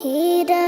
He does.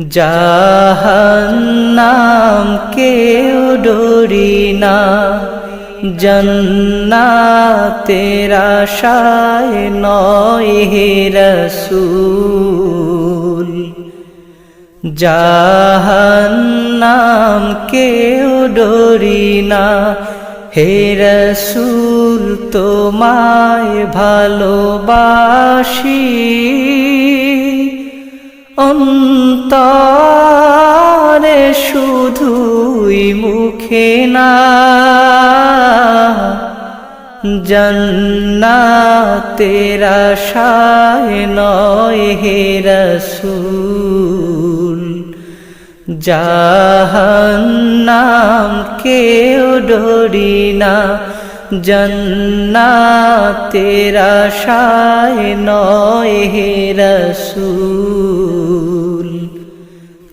জাহান্নাম কেউ ডরি না। জন্নাতের আশায় নয় হে রসূল। জাহান্নাম কেউ ডরি না। হে রসূল, তোমায় ভালোবাসি। অন্তরে শুধুই মুখে না। জন্নাতের আশায় নয় হে রসুল, জাহান্নাম কেউ ডরি না। জন্নাতের আশায় নয় হে রসুল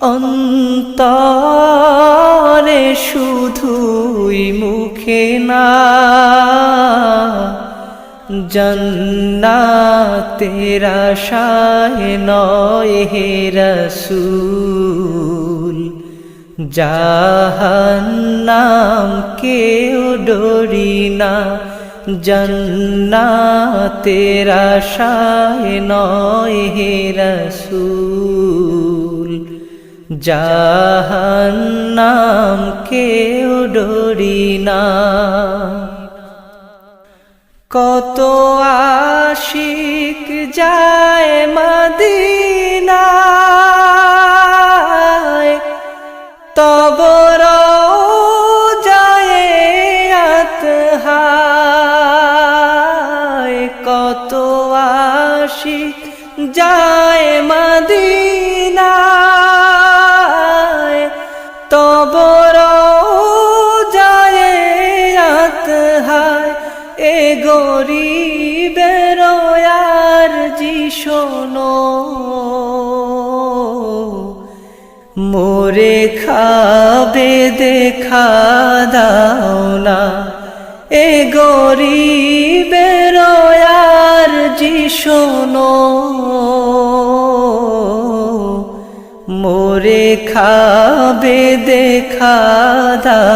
অন্তরে শুধুই মুখে না, জন্নাতের আশায় নয় হে রসুল। জাহান্নাম কেউ ডরি না, জন্নাতের আশায় নয় হে রসুল। জাহান্নাম কেউ ডরি না। কত আশিক যায় মদিনায় তব যায় যায় শোনো, মোরে খাবে দেখা দাও না। এ গরিবের আর জি শোনো, মোরে খাবে দেখা দাও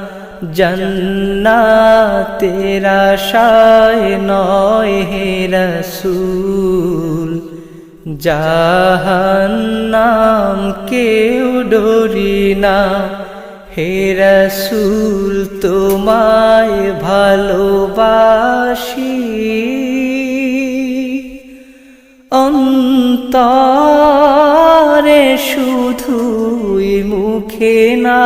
জন্নাতের আশায় নয় হে রসুল। জাহান্নাম কেউ ডরি না। হে রসুল তোমায় ভালোবাসি। অন্তরে করে শুধুই মুখে না।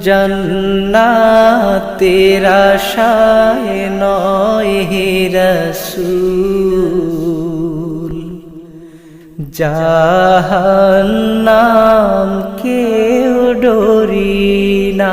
জন্নাতের আশায় নয় হে রসুল। জাহান্নাম কেউ ডোরি না।